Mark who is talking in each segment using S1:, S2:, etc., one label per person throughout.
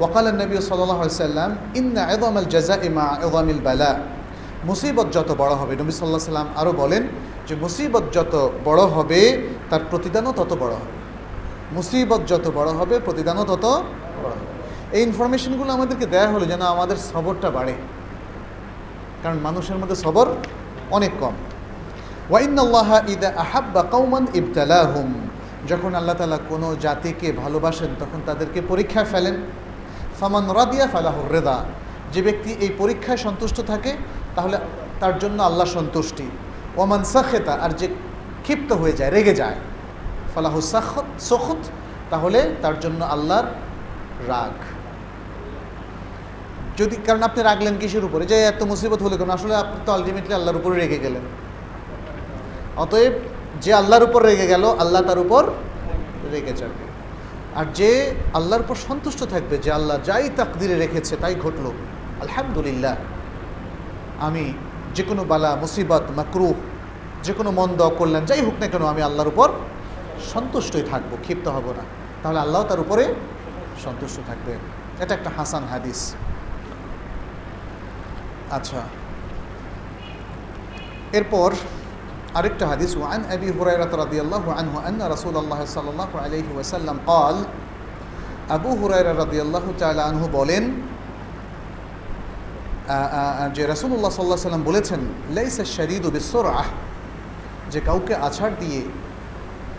S1: ওকাল নবী সাল্লাম ইন্না এদম আল জাজা ইমা এদমিল বালা মুসিবত যত বড় হবে, নবী সাল্লাহ সাল্লাম আরও বলেন যে, মুসিবত যত বড় হবে, তার প্রতিদানও তত বড় হবে। মুসিবত যত বড় হবে, প্রতিদানও তত বড় হবে। এই ইনফরমেশনগুলো আমাদেরকে দেয়া হলো যেন আমাদের সবরটা বাড়ে। কারণ মানুষের মধ্যে সবর অনেক কম। ওয়াইনাল্লাহা ইদা আহাব্বা কৌমান ইবতালাহুম। যখন আল্লাহ তালা কোনো জাতিকে ভালোবাসেন, তখন তাদেরকে পরীক্ষা ফেলেন। ফামান রাদিয়া ফালাহুর রেদা। যে ব্যক্তি এই পরীক্ষায় সন্তুষ্ট থাকে, তাহলে তার জন্য আল্লাহ সন্তুষ্টি। ওমান সাখেতা, আর যে ক্ষিপ্ত হয়ে যায়, রেগে যায়, ফালাহু সাখত, সখত, তাহলে তার জন্য আল্লাহর রাগ। যদি, কারণ আপনি রাগলেন কিসের উপরে? যে এত মুসিবত হলে কেন? আসলে আপনি তো আলটিমেটলি আল্লাহর উপরে রেগে গেলেন। অতএব যে আল্লাহর উপর রেগে গেল, আল্লাহ তার উপর রেগে যাবে। আর যে আল্লাহর উপর সন্তুষ্ট থাকবে, যে আল্লাহ যাই তাকদিরে রেখেছে, তাই ঘটল। আলহামদুলিল্লাহ, আমি যে কোনো বালা, মুসিবত, মাকরুহ, যে কোনো মন্দ করলেন যাই হোক না কেন, আমি আল্লাহর উপর সন্তুষ্টই থাকব, ক্ষিপ্ত হব না। তাহলে আল্লাহ তার উপরে সন্তুষ্ট থাকবে এটা একটা হাসান হাদিস। আচ্ছা এরপর আরেকটা হাদিস وعن أبي هريرة رضي الله عنه أن رسول الله صلى الله عليه وسلم قال আবু হুরায়রা রাদিয়াল্লাহু তাআলা আনহু বলেন আ, আ, আ, যে রাসূলুল্লাহ সাল্লাল্লাহু আলাইহি সাল্লাম বলেছেন লাইসা শাদীদু বিসুরআহ যে কাউকে আছাড় দিয়ে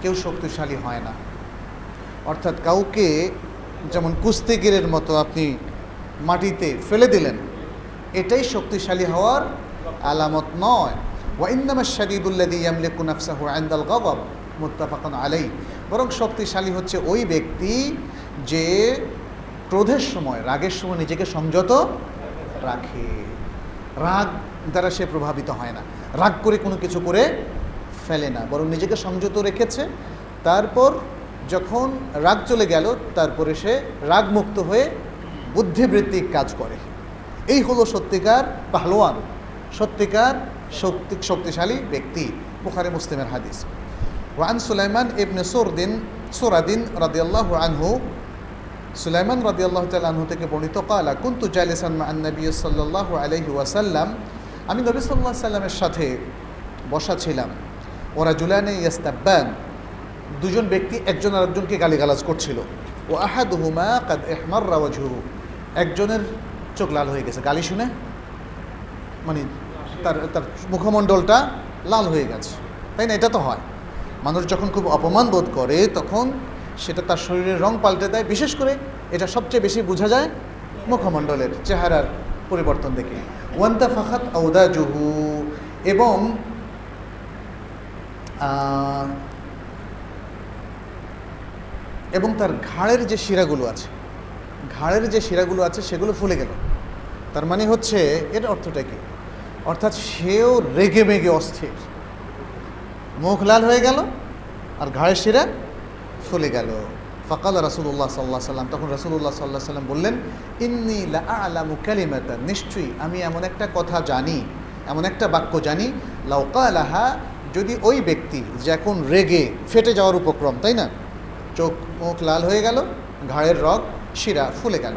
S1: কেউ শক্তিশালী হয় না অর্থাৎ কাউকে যেমন কুস্তিগিরের মতো আপনি মাটিতে ফেলে দিলেন এটাই শক্তিশালী হওয়ার আলামত নয় আলাই বরং শক্তিশালী হচ্ছে ওই ব্যক্তি যে ক্রোধের সময়, রাগের সময় নিজেকে সংযত রাখে। রাগ দ্বারা সে প্রভাবিত হয় না। রাগ করে কোনো কিছু করে ফেলে না, বরং নিজেকে সংযত রেখেছে। তারপর যখন রাগ চলে গেল, তারপরে সে রাগমুক্ত হয়ে বুদ্ধিবৃত্তিক কাজ করে। এই হলো সত্যিকার পাহলোয়ান সত্যিকার শক্তি শক্তিশালী ব্যক্তি, বুখারি মুসলিমের হাদিস। ওয়ান সুলাইমান ইবনে সুরদিন সুরাদিন রাদিয়াল্লাহু আনহু, সুলাইমান রাদিয়াল্লাহু আনহু থেকে বর্ণিত, কালা কুনতু জালিসান মা নবী সাল্লাল্লাহু আলাইহি ওয়াসাল্লাম। আমি নবী আলাইহি সাল্লামের সাথে বসা ছিলাম। ওরা জুলানে ইয়াস্তাব্বান, দুজন ব্যক্তি একজন আরেকজনকে গালিগালাজ করছিল। ও আহাদুহুমা কাদ ইহমাররা ওয়াজহুহু একজনের চোখ লাল হয়ে গেছে, গালি শুনে। মানে তার তার মুখমণ্ডলটা লাল হয়ে গেছে। তাই না? এটা তো হয়। মানুষ যখন খুব অপমান বোধ করে, তখন সেটা তার শরীরের রং পাল্টে দেয়। বিশেষ করে এটা সবচেয়ে বেশি বোঝা যায় মুখমণ্ডলের চেহারার পরিবর্তন দেখে। ওয়ান্তা ফাখাত আউদা জুহু এবং এবং তার ঘাড়ের যে শিরাগুলো আছে, ঘাড়ের যে শিরাগুলো আছে, সেগুলো ফুলে গেল। তার মানে হচ্ছে, এর অর্থটা কি? অর্থাৎ সেও রেগে মেগে অস্থির। মুখ লাল হয়ে গেল আর ঘাড়ের শিরা ফুলে গেল। ফকাল রাসুল্লাহ সাল্লাহ সাল্লাম, তখন রাসুল্লাহ সাল্লাহ সাল্লাম বললেন, ইন্নি আলামু কালিমাতা নিশ্চয়ই আমি এমন একটা কথা জানি, এমন একটা বাক্য জানি লাউকা আলাহা যদি ওই ব্যক্তি যে এখন রেগে ফেটে যাওয়ার উপক্রম, তাই না? চোখ, মুখ লাল হয়ে গেল, ঘাড়ের রগ, শিরা ফুলে গেল।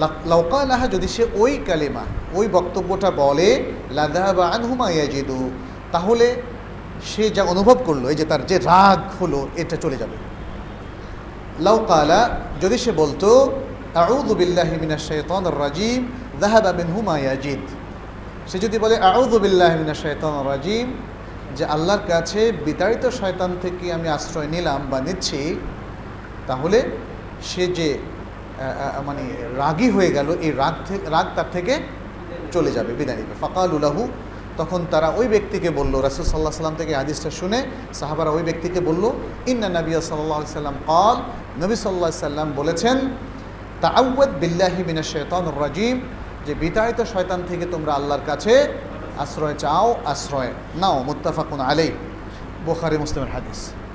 S1: লাউকা আলাহা যদি সে ওই কালিমা, ওই বক্তব্যটা বলে লাদা বা আনহুমা ইয়াজিদু, তাহলে সে যা অনুভব করল, এই যে তার যে রাগ হলো, এটা চলে যাবে। লাউকালা যদি সে বলতো, আউযু বিল্লাহি মিনাশ শাইতানির রাজিম, যাহাবা মিনহুমা ইয়াজিদ। সে যদি বলে, আউযু বিল্লাহি মিনাশ শাইতানির রাজিম, যে আল্লাহর কাছে বিতাড়িত শয়তান থেকে আমি আশ্রয় নিলাম বা নিচ্ছি, তাহলে সে যে মানে রাগী হয়ে গেল, এই রাগ রাগ তার থেকে চলে যাবে, বিদায় নেবে। ফাকাল উলাহু তখন তারা ওই ব্যক্তিকে বলল, রাসুল সাল্লাহ সাল্লাম থেকে হাদিসটা শুনে সাহাবারা ওই ব্যক্তিকে বলল, ইন্না নবী সাল্লাহ সাল্লাম কল নবী সাল্লাহ সাল্লাম বলেছেন তাআউদ বিল্লাহি মিনা শৈতান রাজিম যে বিতাড়িত শয়তান থেকে তোমরা আল্লাহর কাছে আশ্রয় চাও, আশ্রয় নাও, মুত্তাফাকুন আলাই বোখারি, মুসলিমের হাদিস।